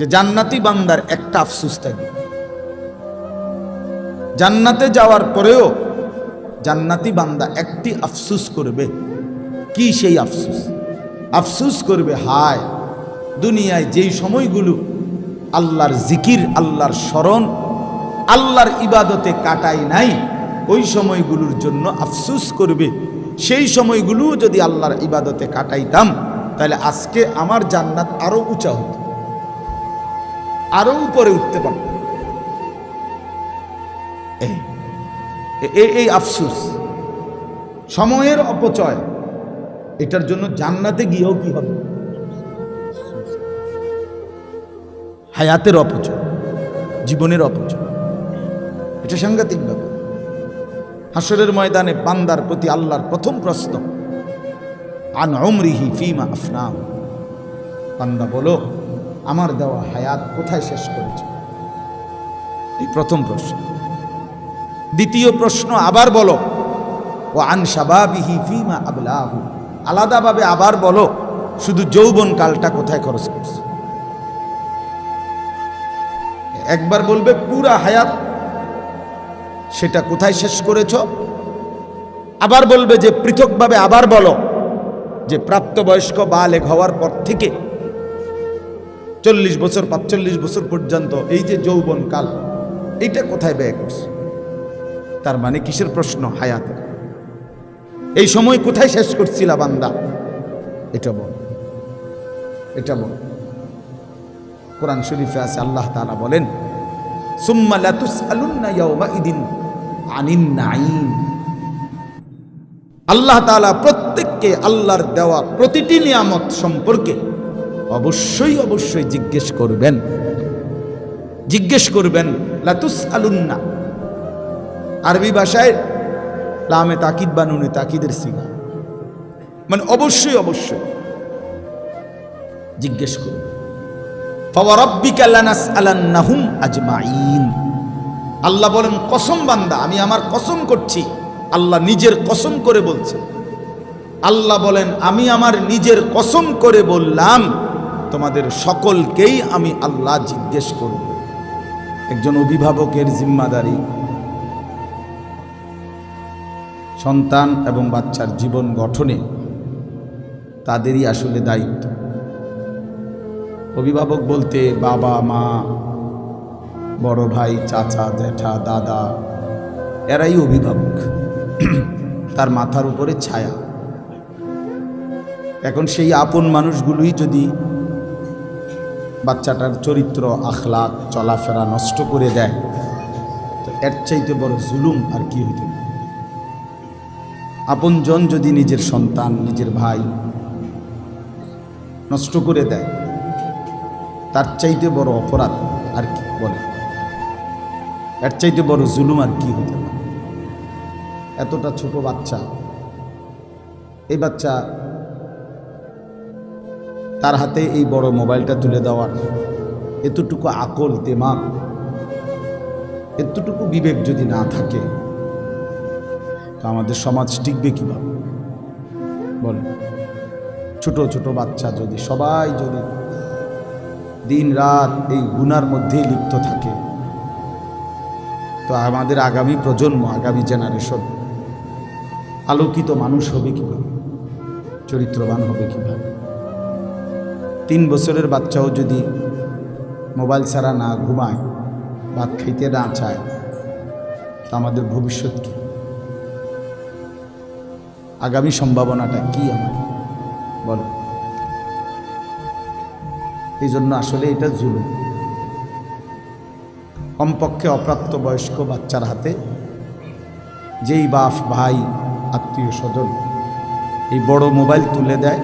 যে জান্নাতি বান্দার একটা আফসুস থাকবে। জান্নাতে যাওয়ার পরেও জান্নাতি বান্দা একটি আফসুস করবে। কি সেই আফসুস? আফসুস করবে, হায়, দুনিয়ায় যেই সময়গুলো আল্লাহর জিকির, আল্লাহর স্মরণ, আল্লাহর ইবাদতে কাটাই নাই, ওই সময়গুলোর জন্য আফসুস করবে। সেই সময়গুলো যদি আল্লাহর ইবাদতে কাটাইতাম, তাহলে আজকে আমার জান্নাত আরও উঁচা হতো। আরও উপরে উঠতে পারত এই আফসুস, সময়ের অপচয়, এটার জন্য জান্নাতে গিয়েও কি হবে? হায়াতের অপচয়, জীবনের অপচয়, এটা সাংঘাতিক ব্যাপার হাসরের ময়দানে পান্দার প্রতি আল্লাহর প্রথম প্রশ্ন, আন অমরিহি ফিমা আফনাম পান্দা বলো আমার দেওয়া হায়াত কোথায় শেষ করেছে? এই প্রথম প্রশ্ন। দ্বিতীয় প্রশ্ন আবার বলো। ও আন সাবাবিহি ফিমা আবলাহু। আলাদাভাবে আবার বলো, শুধু যৌবন কালটা কোথায় খরচ করছে? একবার বলবে, পুরা হায়াত সেটা কোথায় শেষ করেছ? আবার বলবে যে, পৃথকভাবে আবার বলো যে, প্রাপ্তবয়স্ক বালেগ হওয়ার পর থেকে চল্লিশ বছর, পাঁচচল্লিশ বছর পর্যন্ত এই যে যৌবন কাল, এইটা কোথায় ব্যয় করছে? তার মানে কিসের প্রশ্ন হায়াতের এই সময় কোথায় শেষ করছিলা বান্দা? এটা বল। এটা বল। কোরআন শরীফে আছে, আল্লাহ তাআলা বলেন নাঈম। আল্লাহ তাআলা প্রত্যেককে আল্লাহর দেওয়া প্রতিটি নিয়ামত সম্পর্কে অবশ্যই অবশ্যই জিজ্ঞেস করবেন। জিজ্ঞেস করবেন লাতুস আলুন্না আরবি ভাষায়, লামে তাকিদ বানুনে তাকিদের সিগা। মানে অবশ্যই অবশ্যই জিজ্ঞেস করবে আল্লাহ বলেন, কসম বান্দা, আমি আমার কসম করছি। আল্লাহ নিজের কসম করে বলছে আল্লাহ বলেন, আমি আমার নিজের কসম করে বললাম। তোমাদের সকলকেই আমি আল্লাহ জিজ্ঞেস করব। একজন অভিভাবকের জিম্মাদারি। সন্তান এবং বাচ্চার জীবন গঠনে তাদেরই আসলে দায়িত্ব। অভিভাবক বলতে বাবা, মা, বড় ভাই, চাচা, জ্যাঠা, দাদা, এরাই অভিভাবক। তার মাথার উপরে ছায়া। এখন সেই আপন মানুষগুলোই যদি বাচ্চাটার চরিত্র আখলাক চলাফেরা নষ্ট করে দেয়। তো এর চাইতে বড় জুলুম আর কি হইতে? আপনজন যদি নিজের সন্তান, নিজের ভাই নষ্ট করে দেয়, তার চাইতে বড় অপরাধ আর কি বলে? এর চাইতে বড় জুলুম আর কি হতে পারে? এতটা ছোট বাচ্চা, এই বাচ্চা তার হাতে এই বড় মোবাইলটা তুলে দেওয়ার এতটুকু আকল, তেমাক, এতটুকু বিবেক যদি না থাকে, তো আমাদের সমাজ টিকবে কীভাবে? বল। ছোট ছোট বাচ্চা যদি, সবাই যদি দিন রাত এই গুনার মধ্যেই লিপ্ত থাকে, তো আমাদের আগামী প্রজন্ম, আগামী জেনারেশন আলোকিত মানুষ হবে কীভাবে? চরিত্রবান হবে কীভাবে? তিন বছরের বাচ্চাও যদি মোবাইল ছাড়া না ঘুমায়, ভাত খাইতে না চায়, তা আমাদের ভবিষ্যৎ কী? আগামী সম্ভাবনাটা কি আমার? বলো। এই জন্য আসলে এটা জুলুম। কমপক্ষে অপ্রাপ্ত বয়স্ক বাচ্চার হাতে যেই বাপ, ভাই আত্মীয় স্বজন এই বড় মোবাইল তুলে দেয়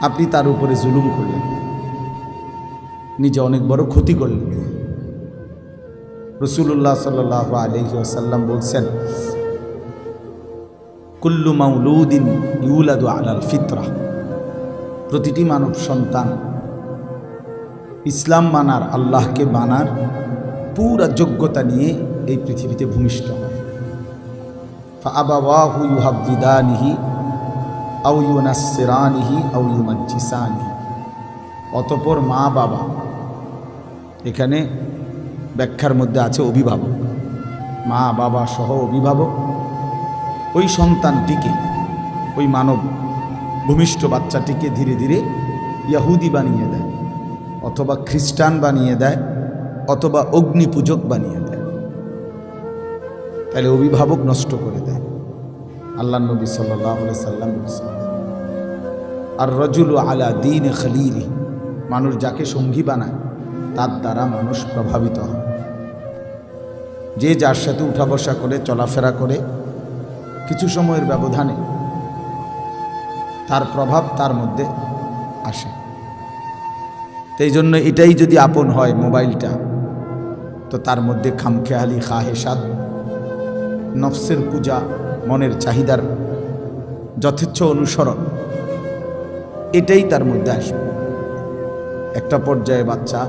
আপনি তার উপরে জুলুম করলেন। নিজে অনেক বড় ক্ষতি করলেন। রসুল্লাহ সাল আলহি আসাল্লাম বলছেন, কুল্লু মাউলুদ্দিন ইউলাদু আলাল ফিতরা। প্রতিটি মানব সন্তান ইসলাম মানার আল্লাহকে মানার পুরা যোগ্যতা নিয়ে এই পৃথিবীতে ভূমিষ্ঠ হয়। আবাবাহু আবাহু ইউহাবিদানিহি আউনাসিরানিহি আউমাজিসানি অতপর মা বাবা, এখানে ব্যাখ্যার মধ্যে আছে অভিভাবক। মা বাবা সহ অভিভাবক। ওই সন্তানটিকে, ওই মানব ভূমিষ্ঠ বাচ্চাটিকে ধীরে ধীরে ইয়াহুদি বানিয়ে দেয়, অথবা খ্রিস্টান বানিয়ে দেয়, অথবা অগ্নি পূজক বানিয়ে দেয়। তাহলে অভিভাবক নষ্ট করে দেয়। আল্লাহ নবী সাল্লাহ সাল্লাম আর রজুল আলা দিন খালিলি মানুষ যাকে সঙ্গী বানায়, তার দ্বারা মানুষ প্রভাবিত হয়। যে যার সাথে উঠা বসা করে, চলাফেরা করে, কিছু সময়ের ব্যবধানে তার প্রভাব তার মধ্যে আসে। এই জন্য এটাই যদি আপন হয় মোবাইলটা, তো তার মধ্যে খামখেয়ালি, খাহেসাদ, নফসের পূজা মনের চাহিদার যথেচ্ছ অনুসরণ, এটাই তার মধ্যে আসবে। একটা পর্যায়ে বাচ্চা,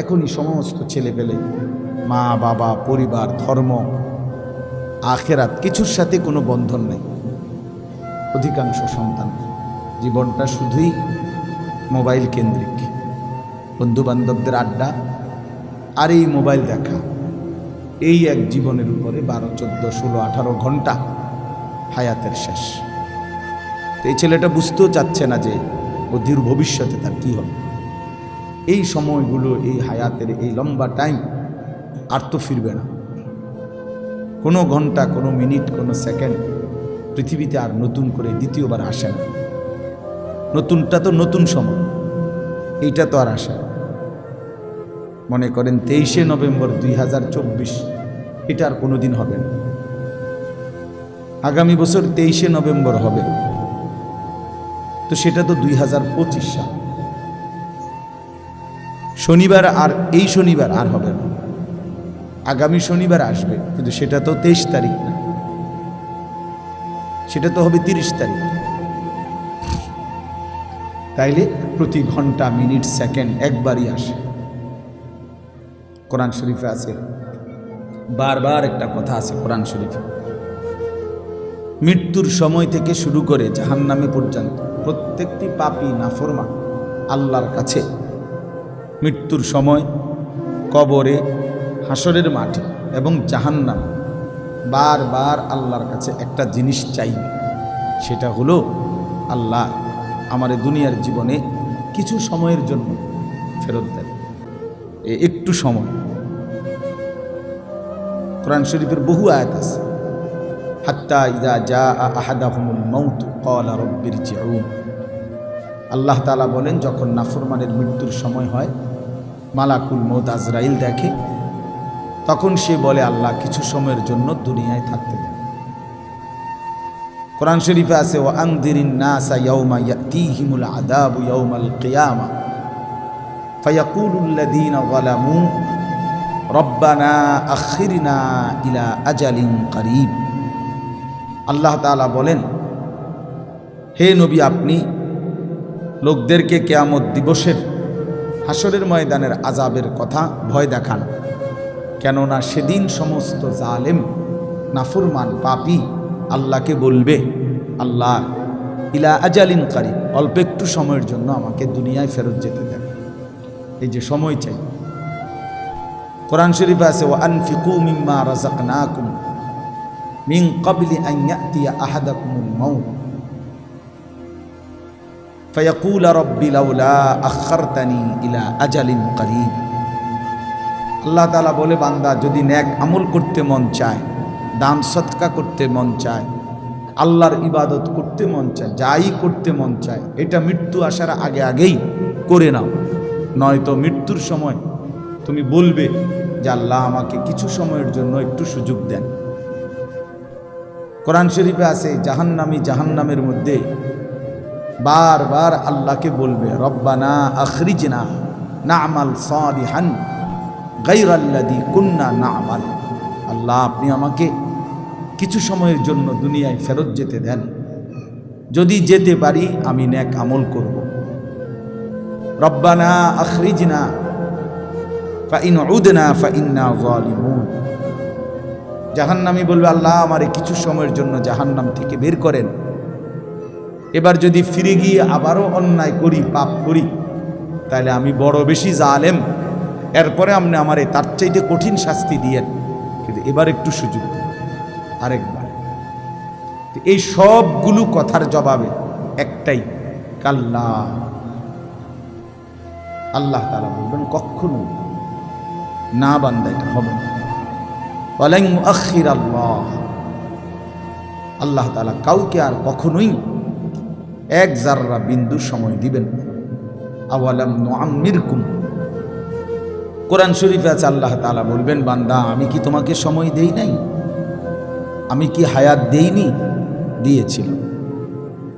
এখনই সমস্ত ছেলে পেলে মা, বাবা, পরিবার, ধর্ম, আখেরাত, কিছুর সাথে কোনো বন্ধন নেই। অধিকাংশ সন্তান জীবনটা শুধুই মোবাইল কেন্দ্রিক। বন্ধু বান্ধবদের আড্ডা আর এই মোবাইল দেখা, এই এক জীবনের উপরে বারো, চোদ্দ, ষোলো, আঠারো ঘণ্টা হায়াতের শেষ। তো এই ছেলেটা বুঝতেও চাচ্ছে না যে ও অধীর ভবিষ্যতে তার কী হবে। এই সময়গুলো, এই হায়াতের এই লম্বা টাইম আর তো ফিরবে না। কোনো ঘণ্টা, কোনো মিনিট, কোনো সেকেন্ড পৃথিবীতে আর নতুন করে দ্বিতীয়বার আসে না। নতুনটা তো নতুন সময়, এইটা তো আর আসে মনে করেন তেইশে নভেম্বর দুই হাজার চব্বিশ, এটা আর কোনো দিন হবে না। আগামী বছর তেইশে নভেম্বর হবে। তো সেটা তো দুই হাজার পঁচিশ সাল। শনিবার আর এই শনিবার আর হবে না। আগামী শনিবার আসবে, কিন্তু সেটা তো তেইশ তারিখ না। সেটা তো হবে তিরিশ তারিখ। তাইলে প্রতি ঘণ্টা, মিনিট, সেকেন্ড একবারই আসে। কোরআন শরীফে আছে। বারবার একটা কথা আছে কোরআন শরীফে। মৃত্যুর সময় থেকে শুরু করে জাহান্নামে পর্যন্ত প্রত্যেকটি পাপি নাফরমা আল্লাহর কাছে। মৃত্যুর সময় কবরে, হাসরের মাঠে এবং জাহান্নাম বারবার আল্লাহর কাছে একটা জিনিস চাইবে সেটা হলো, আল্লাহ আমার দুনিয়ার জীবনে কিছু সময়ের জন্য ফেরত দেন। একটু সময়। কোরআন শরীফের বহু আয়াত আছে। হাত্তা ইদা যা আহাদাহুমুল মৌত কলা রব্বির জিউন আল্লাহ তালা বলেন, যখন নাফরমানের মৃত্যুর সময় হয়, মালাকুল মৌত আজরাইল দেখে, তখন সে বলে, আল্লাহ কিছু সময়ের জন্য দুনিয়ায় থাকতে দেন। কোরআন শরীফে আছে ও আংদিরিন নাসা ইয়াউমা ইয়াতিহিমুল আদাবু ইয়াউমাল কিয়ামা, ফায়াকুলুল্লাযীনা যালামু, রব্বানা আখিরনা ইলা আজালিন করিব। আল্লাহ তাআলা বলেন, হে নবী আপনি, লোকদেরকে কেয়ামত দিবসের হাসরের ময়দানের আজাবের কথা ভয় দেখান। কেননা সেদিন সমস্ত জালেম, নাফরমান, পাপি আল্লাহকে বলবে, আল্লাহ, ইলা আজালিন কারিব, অল্প একটু সময়ের জন্য আমাকে দুনিয়ায় ফেরত যেতে দেন। এই যে সময় চাই। কোরআন শরীফ আছে ও আনফিকু মিম্মা রাজাকনাকুম মিন মিং কবলি আইয়াতিয়া আহাদাকুমুল মাউত। ফায়াকুল রব্বি লাউলা আখারতানি ইলা আজালিন করিব। আল্লাহ তালা বলে, বান্দা, যদি ন্যাক আমল করতে মন চায়, দান সৎকা করতে মন চায়, আল্লাহর ইবাদত করতে মন চায়, যাই করতে মন চায়, এটা মৃত্যু আসার আগে আগেই করে নাও। নয়তো মৃত্যুর সময় তুমি বলবে যে আল্লাহ আমাকে কিছু সময়ের জন্য একটু সুযোগ দেন। কোরআন শরীফে আছে, জাহান্নামি জাহান্নামের মধ্যে বারবার আল্লাহকে বলবে, রব্বানা আখরিজনা না আমাল সালিহান গাইরাল্লাদি কুন্না না আমাল আল্লাহ, আপনি আমাকে কিছু সময়ের জন্য দুনিয়ায় ফেরত যেতে দেন। যদি যেতে পারি, আমি ন্যাক আমল করব। রব্বানা আখরিজনা ফাইন উদনা ফাইন্না জালিমুন জাহান্নামি বলবে, আল্লাহ আমারে কিছু সময়ের জন্য জাহান্নাম থেকে বের করেন। এবার যদি ফিরে গিয়ে আবারও অন্যায় করি, পাপ করি, তাহলে আমি বড় বেশি জালেম। এরপরে আপনি আমার এই তার চাইতে কঠিন শাস্তি দিয়েন। কিন্তু এবার একটু সুযোগ দিন। আরেকবার। এই সবগুলো কথার জবাবে একটাই, কাল্লা। আল্লাহ তালা বলবেন, কখনো না বান্দা এটা হবে না। আল্লাহ আল্লাহ তালা কাউকে আর কখনোই এক জাররা বিন্দু সময় দিবেন কোরআন শরীফে আছে, আল্লাহ তালা বলবেন, বান্দা, আমি কি তোমাকে সময় দেই নাই? আমি কি হায়াত দেইনি? দিয়েছিলাম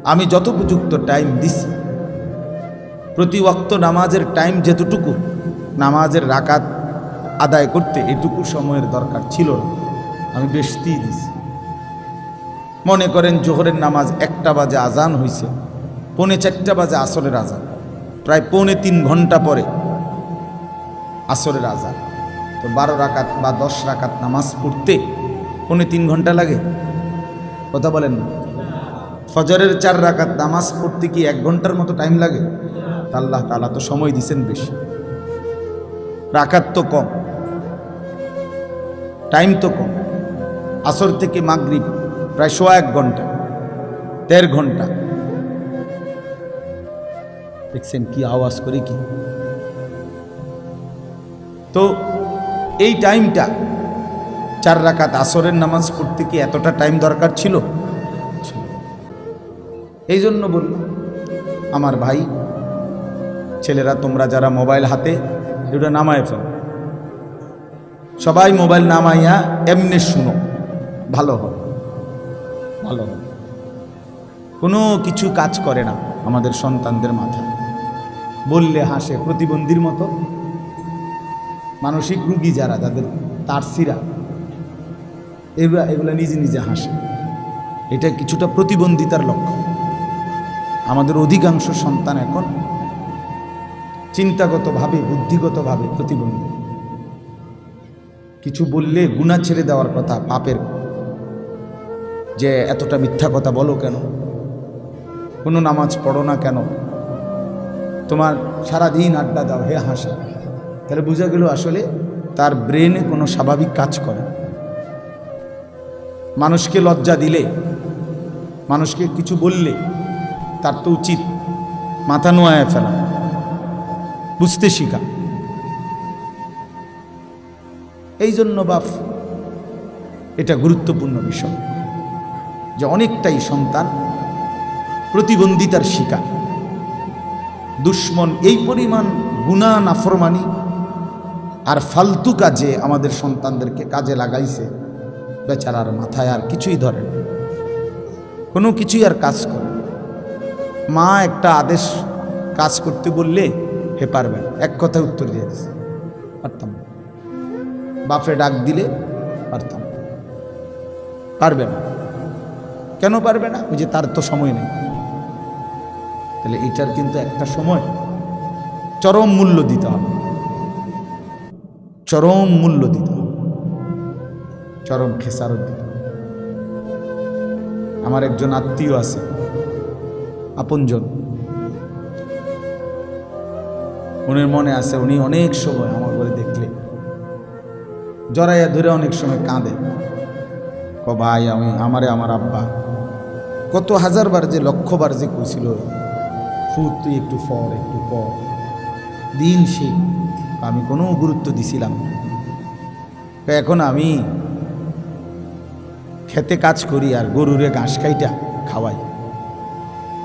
আমি যত উপযুক্ত টাইম দিছি। প্রতি ওয়াক্ত নামাজের টাইম যেতটুকু নামাজের রাকাত আদায় করতে এটুকু সময়ের দরকার ছিল না। আমি বেশতেই দিছি। মনে করেন জোহরের নামাজ একটা বাজে আজান হইছে, পৌনে চারটা বাজে আসরের আজান, প্রায় পৌনে তিন ঘণ্টা পরে আসরের আজান। তো বারো রাকাত বা দশ রাকাত নামাজ পড়তে পৌনে তিন ঘণ্টা লাগে? কথা বলেন না। ফজরের চার রাকাত নামাজ পড়তে কি এক ঘণ্টার মতো টাইম লাগে? আল্লাহ তালা তো সময় দিছেন বেশি। রাকাত তো কম। টাইম তো কম। আসর থেকে মাগরিব, প্রায় সোয়া এক ঘণ্টা, দেড় ঘণ্টা। দেখছেন কি আওয়াজ করে কি? তো এই টাইমটা চার রাকাত আসরের নামাজ পড়তে কি এতটা টাইম দরকার ছিল। এই জন্য বলল আমার ভাই, ছেলেরা তোমরা যারা মোবাইল হাতে এটা নামায় ফেল সবাই মোবাইল নামাইয়া এমনি শুনো। ভালো হবে। ভালো হবে। কোনো কিছু কাজ করে না আমাদের সন্তানদের মাথায় বললে হাসে প্রতিবন্ধীর মতো। মানসিক রুগী যারা যাদের তারসিরা এগুলা এগুলা নিজে নিজে হাসে। এটা কিছুটা প্রতিবন্ধিতার লক্ষ্য আমাদের অধিকাংশ সন্তান এখন চিন্তাগতভাবে, বুদ্ধিগতভাবে প্রতিবন্ধী। কিছু বললে গুণা ছেড়ে দেওয়ার কথা পাপের। যে এতটা মিথ্যা কথা বলো কেন? কোনো নামাজ পড়ো না কেন? তোমার সারাদিন আড্ডা দাও, হে হাসে। তাহলে বোঝা গেল আসলে তার ব্রেনে কোনো স্বাভাবিক কাজ করে মানুষকে লজ্জা দিলে, মানুষকে কিছু বললে তার তো উচিত মাথা নোয়ায় ফেলা। বুঝতে শিখা। এই জন্য বাপ, এটা গুরুত্বপূর্ণ বিষয় যে অনেকটাই সন্তান প্রতিবন্ধিতার শিকার। দুশ্মন এই পরিমাণ গুণা নাফরমানি আর ফালতু কাজে আমাদের সন্তানদেরকে কাজে লাগাইছে, বেচারার মাথায় আর কিছুই ধরে কোনো কিছুই আর কাজ করে মা একটা আদেশ কাজ করতে বললে হে পারবেন এক কথায় উত্তর দিয়ে দিছে। পারতাম। বাপে ডাক দিলে পারতাম পারবে না। কেন পারবে না? ওই যে তার তো সময় নেই। তাহলে এটার কিন্তু একটা সময়। চরম মূল্য দিতে হবে। চরম মূল্য দিতে হবে। চরম খেসারত দিতে হবে। আমার একজন আত্মীয় আছে, আপনজন। উনির মনে আছে, উনি অনেক সময় আমার ঘরে দেখলে। জড়াইয়া ধরে অনেক সময় কাঁদে। ক ভাই, আমি, আমারে আমার আব্বা। কত হাজারবার যে, লক্ষবার যে কইছিল, ফুট তুই একটু ফর একটু পর। দিন সে, আমি কোনো গুরুত্ব দিছিলাম এখন আমি খেতে কাজ করি আর গরুরে ঘাস খাইটা খাওয়াই।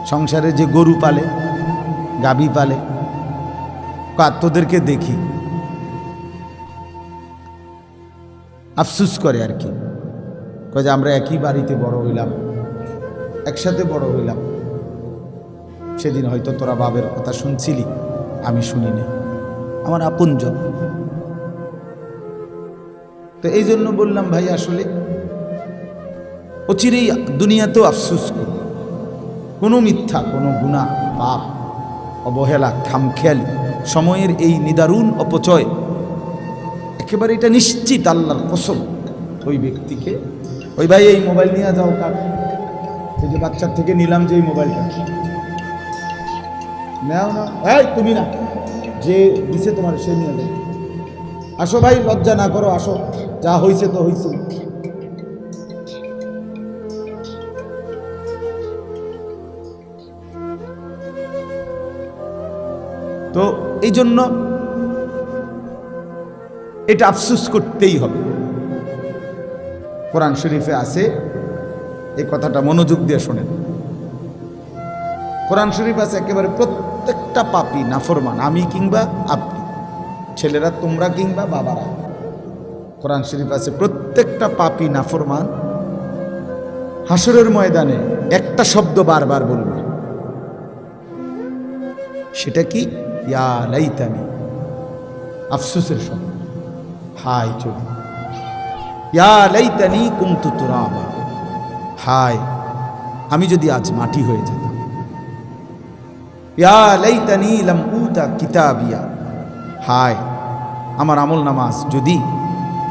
সংসারে যে গরু পালে, গাবি পালে তোদেরকে দেখি। আফসুস করে আর কি। কয় যে, আমরা একই বাড়িতে বড় হইলাম, একসাথে বড় হইলাম। সেদিন হয়তো তোরা বাবের কথা শুনছিলি, আমি শুনিনি। আমার আপনজন। তো এই জন্য বললাম, ভাই, আসলে অচিরেই দুনিয়াতেও আফসুস করো। কোনো মিথ্যা, কোনো গুণা পাপ, অবহেলা, খামখেয়ালি সময়ের এই নিদারুণ অপচয়, একেবারে এটা নিশ্চিত আল্লাহর কসম, ওই ব্যক্তিকে, ওই ভাই, এই মোবাইল নিয়ে যাও কার যে বাচ্চার থেকে নিলাম যে এই মোবাইলটা। নাও না এই, তুমি না। যে দিছে তোমার, সে নিয়ে যাবে আসো ভাই, লজ্জা না করো, আসো। যা হয়েছে তো হয়েছে এই জন্য এটা আফসুস করতেই হবে। কোরআন শরীফে আছে, এই কথাটা মনোযোগ দিয়ে শোনেন। কোরআন শরীফ আছে একেবারে প্রত্যেকটা পাপি নাফরমান, আমি কিংবা আপনি। ছেলেরা তোমরা কিংবা বাবারা। কোরআন শরীফ আছে প্রত্যেকটা পাপি নাফরমান। হাসরের ময়দানে একটা শব্দ বারবার বলবে। সেটা কি? ইয়া লাইতানি হাই চলি ইয়া লাইতানি কুমতু তুরাবা। হায়, আমি যদি আজ মাটি হয়ে যেতাম। ইয়া লাইতানি লাম উতা কিতাবিয়া। হায়, আমার আমল নামাজ যদি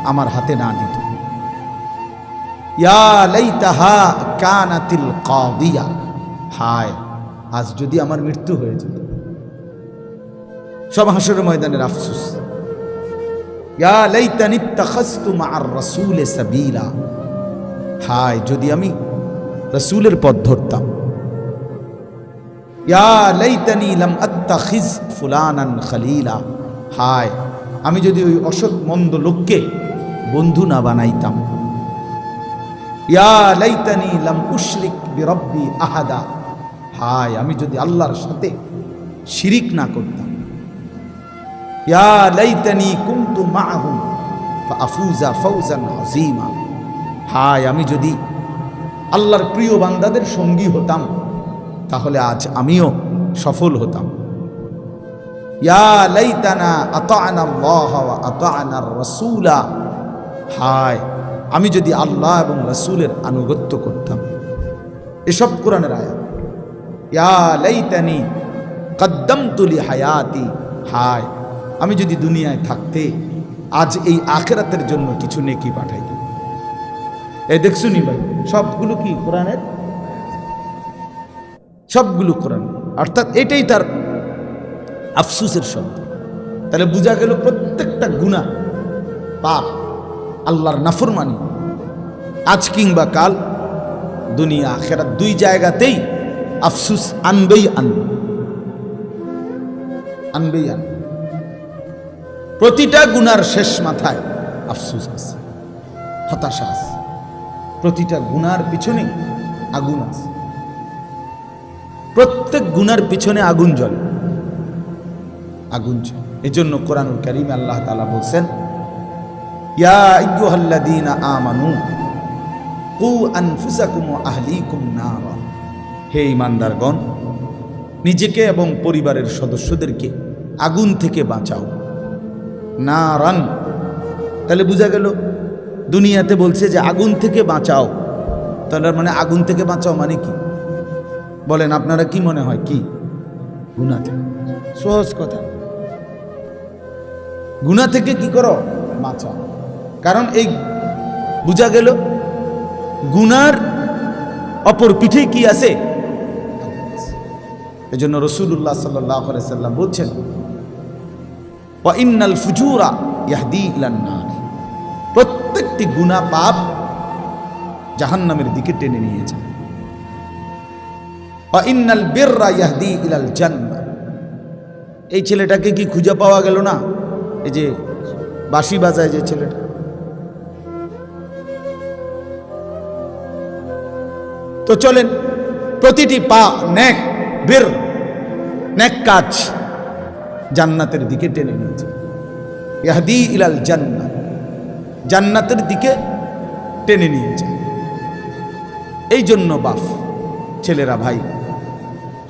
আমার হাতে না দিত। ইয়া লাইতাহা কানাতিল কাদিয়া। হায়, আজ যদি আমার মৃত্যু হয়ে যেত। সব হাসরের ময়দানের আফসুস। হায়, যদি আমি রসুলের পথ ধরতাম। হায়, আমি যদি ওই অসৎ মন্দ লোককে বন্ধু না বানাইতাম। আহাদা। হায়, আমি যদি আল্লাহর সাথে শিরিক না করতাম। ইয়া লাইতানি কুনতু মাআহুম ফাআফুজা ফাওজান আযীমা। হায়, আমি যদি আল্লাহর প্রিয় বান্দাদের সঙ্গী হতাম, তাহলে আজ আমিও সফল হতাম। ইয়া লাইতানা আতা'না আল্লাহ ওয়া আতা'না রাসূলা। হায়, আমি যদি আল্লাহ এবং রাসূলের আনুগত্য করতাম। এসব কোরআনের আয়াত। ইয়া লাইতানি কদ্দামতু লি হায়াতি। হায় আমি যদি দুনিয়ায় থাকতে, আজ এই আখেরাতের জন্য কিছু নেকি পাঠাইতাম। এই দেখছুনি ভাই, সবগুলো কি কোরআনের? সবগুলো কোরআন। অর্থাৎ এটাই তার আফসুসের শব্দ। তাহলে বোঝা গেল প্রত্যেকটা গুণা পাপ, আল্লাহর নাফরমানি। আজ কিংবা কাল দুনিয়া আখেরাত দুই জায়গাতেই আফসুস আনবেই আনবে। আনবেই আনবে। প্রতিটা গুনার শেষ মাথায় আফসুস আছে, হতাশা আছে। প্রতিটা গুনার পিছনে আগুন আছে। প্রত্যেক গুনার পিছনে আগুন জ্বলে। আগুন জ্বলে। এজন্য কোরআনুল করিম আল্লাহ তালা বলছেন হে ঈমানদারগণ নিজেকে এবং পরিবারের সদস্যদেরকে আগুন থেকে বাঁচাও। নারান। তাহলে বোঝা গেল, দুনিয়াতে বলছে যে আগুন থেকে বাঁচাও। তাহলে মানে আগুন থেকে বাঁচাও মানে কি? বলেন, আপনারা কি মনে হয়, কি? গুণা থেকে। সহজ কথা। গুণা থেকে কি করো? বাঁচাও। কারণ এই বোঝা গেল, গুনার অপর পিঠে কি আছে? এজন্য রসুল্লাহ সাল্লাহ সাল্লাম বলছেন ইন্নাল ফুজুরা ইয়াহদি ইলান নার। প্রত্যেকটি গুণা পাপ জাহান্নামের দিকে টেনে নিয়ে যায়। ওয়া ইন্নাল বিররা ইয়াহদি ইলাল জান্নাহ এই ছেলেটাকে কি খুঁজে পাওয়া গেল না? এই যে বাঁশি বাজায় যে ছেলেটা। তো চলেন, প্রতিটি পা ন্যাক বীর ন্যাক কাজ জান্নাতের দিকে টেনে নিয়েছে। ইয়াহদি ইলাল জান্নাত, জান্নাতের দিকে টেনে নিয়ে যায় এই জন্য বাফ ছেলেরা ভাই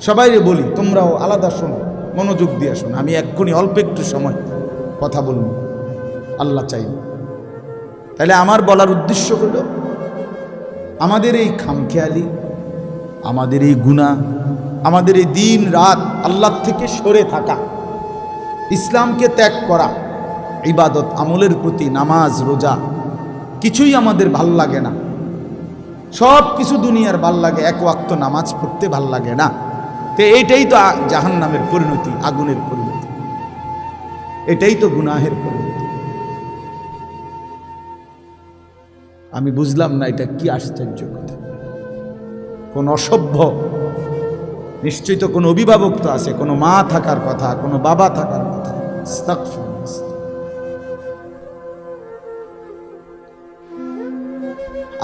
সবাই বলি, তোমরাও আলাদা শোনো, মনোযোগ দিয়ে শোনো। আমি এক্ষুনি অল্প একটু সময় কথা বলব। আল্লাহ চাই। তাহলে আমার বলার উদ্দেশ্য হলো, আমাদের এই খামখেয়ালি, আমাদের এই গুণা আমাদের এই দিন রাত আল্লাহ থেকে সরে থাকা। ইসলামকে ত্যাগ করা, ইবাদত, আমলের প্রতি নামাজ, রোজা, কিছুই আমাদের ভালো লাগে না। সব কিছু দুনিয়ার ভালো লাগে, এক ওয়াক্ত নামাজ পড়তে ভালো লাগে না। তো এইটাই তো জাহান নামের পরিণতি, আগুনের পরিণতি। এটাই তো গুনাহের প্রবৃত্তি আমি বুঝলাম না এটা কি আশ্চর্য কথা। কোন অসভ্য নিশ্চয়ই তো কোনো অভিভাবক তো আছে, কোনো মা থাকার কথা, কোনো বাবা থাকার কথা।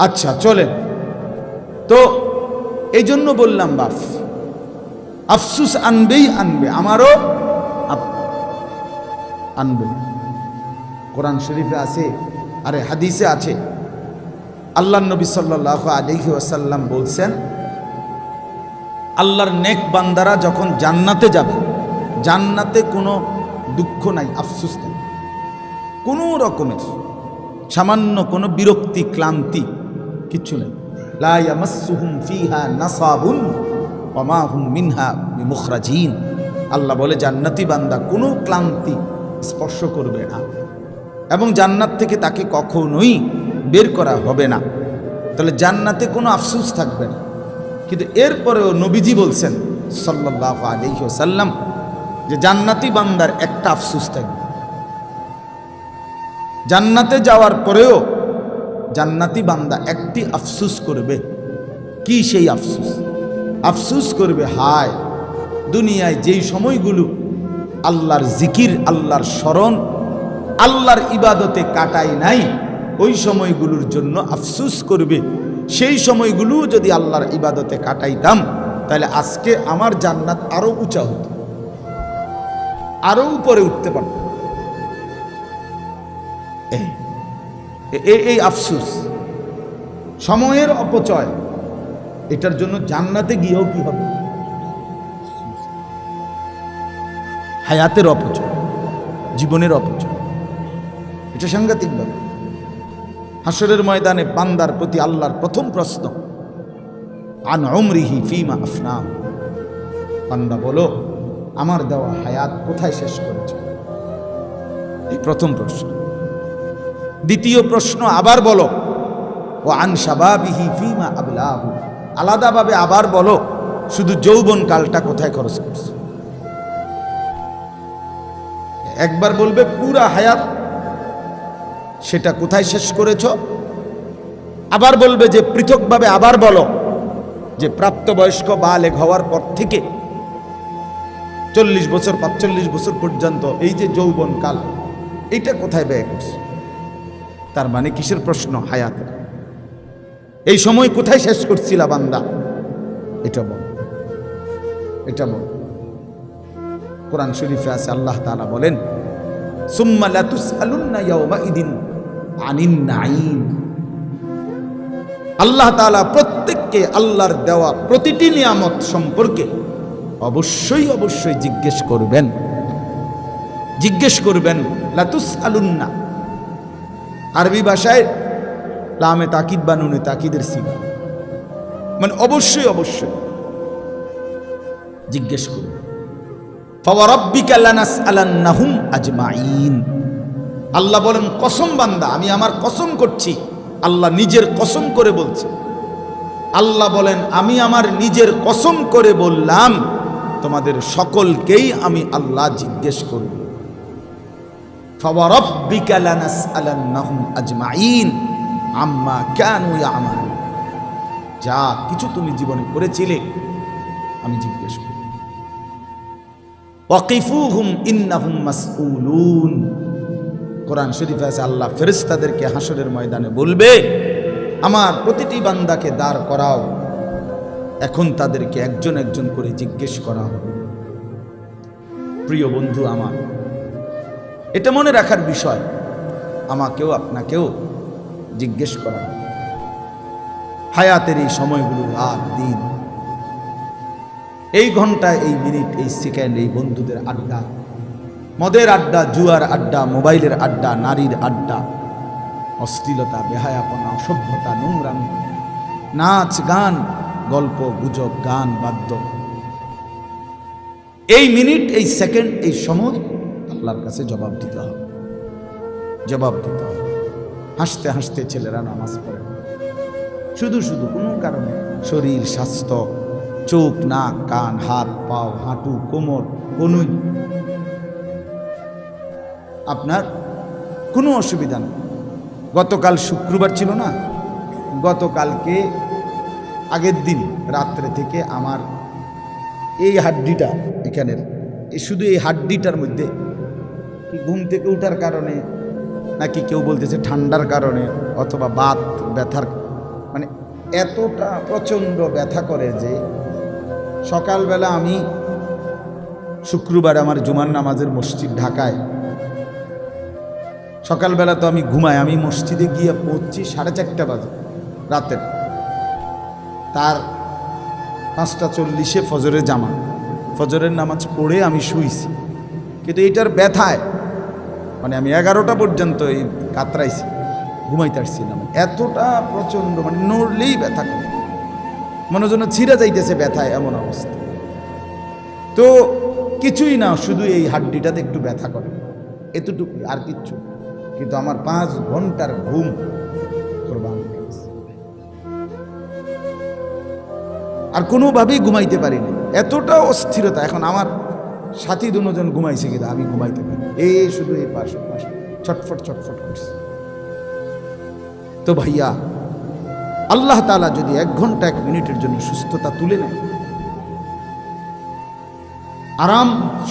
আচ্ছা চলেন। তো এই জন্য বললাম বাপ আফসুস আনবেই আনবে, আমারও আনবে কোরআন শরীফে আছে, আরে হাদিসে আছে। আল্লাহ নবী সাল্লাহ আলহি বলছেন আল্লাহর নেক বান্দারা যখন জান্নাতে যাবে, জান্নাতে কোনো দুঃখ নাই, আফসুস নাই। কোনো রকমের সামান্য কোনো বিরক্তি, ক্লান্তি কিচ্ছু নেই। মিনহা বিমুখরাজিন। আল্লাহ বলে, জান্নাতি বান্দা কোনো ক্লান্তি স্পর্শ করবে না। এবং জান্নাত থেকে তাকে কখনোই বের করা হবে না। তাহলে জান্নাতে কোনো আফসোস থাকবে না। কিন্তু এরপরেও নবীজি বলছেন সাল্লাহ আলহি সাল্লাম যে জান্নাতি বান্দার একটা আফসুস থাকবে। জান্নাতে যাওয়ার পরেও জান্নাতি বান্দা একটি আফসুস করবে। কি সেই আফসুস? আফসুস করবে, হায়, দুনিয়ায় যেই সময়গুলো আল্লাহর জিকির, আল্লাহর স্মরণ, আল্লাহর ইবাদতে কাটাই নাই, ওই সময়গুলোর জন্য আফসুস করবে। সেই সময়গুলো যদি আল্লাহর ইবাদতে কাটাইতাম, তাহলে আজকে আমার জান্নাত আরও উঁচা হতো। আরও উপরে উঠতে পারতাম এই আফসুস, সময়ের অপচয়, এটার জন্য জান্নাতে গিয়েও কি হবে? হায়াতের অপচয়, জীবনের অপচয়, এটা সাংঘাতিক ব্যাপার হাসরের ময়দানে বান্দার প্রতি আল্লাহর প্রথম প্রশ্ন, আন অমরিহি ফিমা আফনা বান্দা বলো, আমার দেওয়া হায়াত কোথায় শেষ করেছে? এই প্রথম প্রশ্ন। দ্বিতীয় প্রশ্ন আবার বলো, ও আন সাবাবিহি ফিমা আবলাহু? আলাদাভাবে আবার বলো, শুধু যৌবন কালটা কোথায় খরচ করছে? একবার বলবে, পুরা হায়াত সেটা কোথায় শেষ করেছ? আবার বলবে যে পৃথকভাবে আবার বলো যে প্রাপ্তবয়স্ক বালেগ হওয়ার পর থেকে চল্লিশ বছর, পাঁচচল্লিশ বছর পর্যন্ত এই যে যৌবন কাল, এইটা কোথায় ব্যয় করছে? তার মানে কিসের প্রশ্ন হায়াতের এই সময় কোথায় শেষ করছিলা বান্দা? এটা বল। এটা বল। কোরআন শরীফে আছে, আল্লাহ তাআলা বলেন, সুম্মা লাতুসআলুন্না ইয়াউমাইদিন আল্লাহ তাআলা প্রত্যেককে আল্লাহর দেওয়া প্রতিটি নিয়ামত সম্পর্কে অবশ্যই অবশ্যই জিজ্ঞেস করবেন। জিজ্ঞেস করবেন লাতুস আলুন্না আরবি ভাষায়, লামে তাকিদ বা নুনে তাকিদের সিগা মানে অবশ্যই অবশ্যই জিজ্ঞেস করবেন। ফাওয়ারাব্বিকা লানাসআলান্নাহুম আজমাইন আল্লাহ বলেন, কসম বান্দা, আমি আমার কসম করছি। আল্লাহ নিজের কসম করে বলছে। আল্লাহ বলেন, আমি আমার নিজের কসম করে বললাম, তোমাদের সকলকেই আমি আল্লাহ জিজ্ঞেস করব। আম্মা কেন আমার যা কিছু তুমি জীবনে করেছিলে, আমি জিজ্ঞেস করি ওয়াকিফু হুম ইন্নাহুম মাসউলুন। কোরআন শরীফে আছে, আল্লাহ ফেরেশতাদেরকে হাসরের ময়দানে বলবে, আমার প্রতিটি বান্দাকে দাঁড় করাও। এখন তাদেরকে একজন একজন করে জিজ্ঞেস করা হবে প্রিয় বন্ধু আমার, এটা মনে রাখার বিষয়, আমাকেও আপনাকেও জিজ্ঞেস করা। হায়াতের এই সময়গুলো রাত দিন। এই ঘন্টায়, এই মিনিট, এই সেকেন্ড, এই বন্ধুদের আড্ডা। মদের আড্ডা, জুয়ার আড্ডা, মোবাইলের আড্ডা, নারীর আড্ডা, অশ্লীলতা, বেহায়াপনা, অসভ্যতা, নোংরামি, নাচ, গান, গল্প, গুজব, গান, বাদ্য। এই মিনিট, এই সেকেন্ড, এই সময় আল্লাহর কাছে জবাব দিতে হবে। জবাব দিতে হবে। হাসতে হাসতে ছেলেরা নামাজ পড়ে। শুধু শুধু কোনো কারণে শরীর, স্বাস্থ্য, চোখ, নাক, কান, হাত, পাও, হাঁটু, কোমর, কনুই আপনার কোনো অসুবিধা নেই। গতকাল শুক্রবার ছিল না, গতকালকে আগের দিন রাত্রে থেকে আমার এই হাড্ডিটা এখানের শুধু এই হাড্ডিটার মধ্যে কি ঘুম থেকে ওঠার কারণে নাকি কেউ বলতেছে ঠান্ডার কারণে অথবা বাত, ব্যথার মানে এতটা প্রচণ্ড ব্যথা করে যে সকালবেলা আমি শুক্রবার আমার জুমার নামাজের মসজিদ ঢাকায় সকালবেলা তো আমি ঘুমাই, আমি মসজিদে গিয়ে পড়ছি সাড়ে চারটা বাজে, রাতের। তার পাঁচটা চল্লিশে ফজরের জামা ফজরের নামাজ পড়ে আমি শুইছি। কিন্তু এটার ব্যথায় মানে আমি এগারোটা পর্যন্ত এই কাতরাইছি, ঘুমাইতে আসছিলাম এতটা প্রচণ্ড মানে নড়লেই ব্যথা করে। মনে যেন ছিঁড়ে যাইতেছে ব্যথায় এমন অবস্থা। তো কিছুই না, শুধু এই হাড্ডিটাতে একটু ব্যথা করে। এতটুকু আর কিচ্ছু কিন্তু আমার পাঁচ ঘণ্টার ঘুম কোরবান আর কোনোভাবেই ঘুমাইতে পারিনি। এতটা অস্থিরতা, এখন আমার সাথী দুজন ঘুমাইছে কিন্তু আমি ঘুমাইতে পারি এই শুধু এই পাশ পাশ। ছটফট ছটফট করছে। তো ভাইয়া, আল্লাহ তাআলা যদি এক ঘণ্টা, এক মিনিটের জন্য সুস্থতা তুলে নেয়, আরাম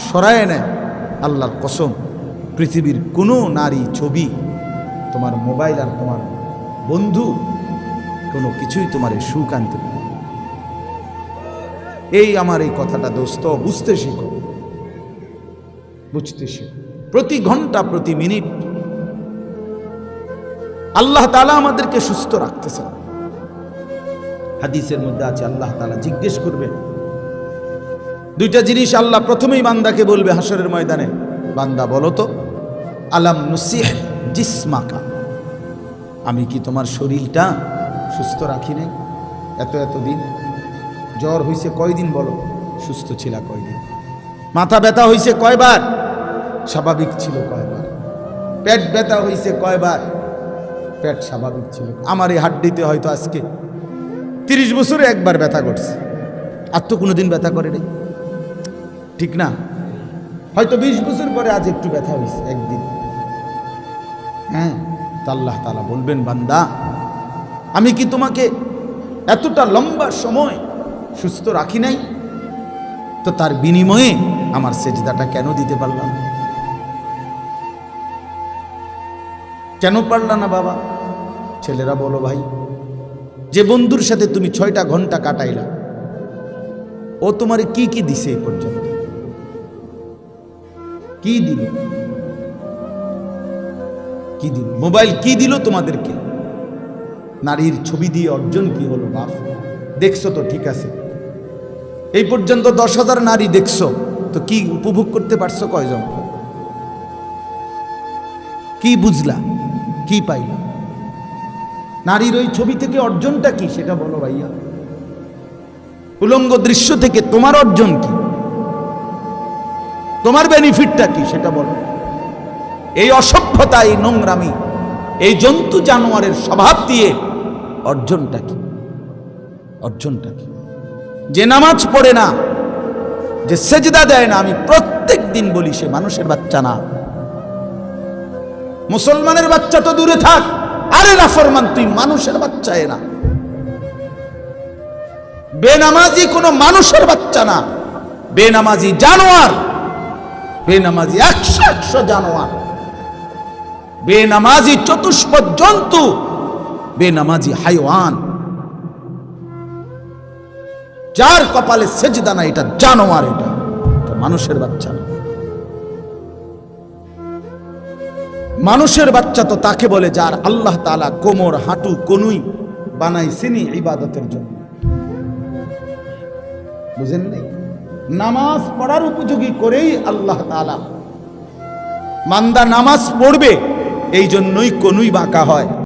সরায় নেয়, আল্লাহর কসম পৃথিবীর কোনো নারী ছবি, তোমার মোবাইল আর তোমার বন্ধু, কোনো কিছুই তোমার সুখ আনতে পারে এই আমার এই কথাটা দোস্ত, বুঝতে শিখো। বুঝতে শিখো। প্রতি ঘণ্টা, প্রতি মিনিট আল্লাহ তালা আমাদেরকে সুস্থ রাখতেছেন। হাদিসের মধ্যে আছে, আল্লাহ তালা জিজ্ঞেস করবে, দুইটা জিনিস আল্লাহ প্রথমেই বান্দাকে বলবে হাসরের ময়দানে, বান্দা বলো তো। আলাম নুসিহ জিসমাকা। আমি কি তোমার শরীরটা সুস্থ রাখি নাই? এত এত দিন। জ্বর হইছে কয়দিন বলো? সুস্থ ছিল কয়দিন? মাথা ব্যথা হইছে কয়বার? স্বাভাবিক ছিল কয়বার? পেট ব্যথা হইছে কয়বার? পেট স্বাভাবিক ছিল। আমার এই হাড্ডিতে হয়তো আজকে তিরিশ বছরে একবার ব্যথা করছে আর তো কোনোদিন ব্যথা করে নেই। ঠিক না? হয়তো বিশ বছর পরে আজ একটু ব্যথা হয়েছে, একদিন। হ্যাঁ আল্লাহ তালা বলবেন, বান্দা, আমি কি তোমাকে এতটা লম্বা সময় সুস্থ রাখি নাই? তো তার বিনিময়ে আমার সেজদাটা কেন দিতে পারলাম? কেন পারলা না বাবা? ছেলেরা বলো ভাই, যে বন্ধুর সাথে তুমি ছয়টা ঘণ্টা কাটাইলা, ও তোমারে কি কি দিছে এ পর্যন্ত? কি দিল? কি দিল? মোবাইল কি দিল তোমাদেরকে? নারীর ছবি দিয়ে অর্জন কি হলো বাপ? দেখছ তো, ঠিক আছে। এই পর্যন্ত দশ হাজার নারী দেখছ, তো কি উপভোগ করতে পারছ কয়জন? কি বুঝলা? কি পাইলা? নারীর ওই ছবি থেকে অর্জনটা কি, সেটা বলো ভাইয়া। উলঙ্গ দৃশ্য থেকে তোমার অর্জন কি? তোমার বেনিফিটটা কি সেটা বলো। এই অসভ্যতা, এই নোংরামি, এই জন্তু জানোয়ারের স্বভাব দিয়ে অর্জনটা কি? অর্জনটা কি? যে নামাজ পড়ে না, যে সেজদা দেয় না, আমি প্রত্যেক দিন বলি সে মানুষের বাচ্চা না। মুসলমানের বাচ্চা তো দূরে থাক, আরে না নাফরমান তুই মানুষের বাচ্চা এ না। বেনামাজি কোনো মানুষের বাচ্চা না, বেনামাজি জানোয়ার বেনামাজি একশো একশো জানোয়ার। বেনামাজি চতুষ্পদ জন্তু, বেনামাজি হাইওয়ান। যার কপালে সেজদা না এটা জানোয়ার এটা মানুষের বাচ্চা মানুষের বাচ্চা তো তাকে বলে যার আল্লাহ তালা কোমর, হাঁটু, কনুই বানাইছেনি ইবাদতের জন্য। বুঝেন নাই? নামাজ পড়ার উপযোগী করেই আল্লাহ মান্দা নামাজ পড়বে এই জন্যই কনুই বাঁকা হয়।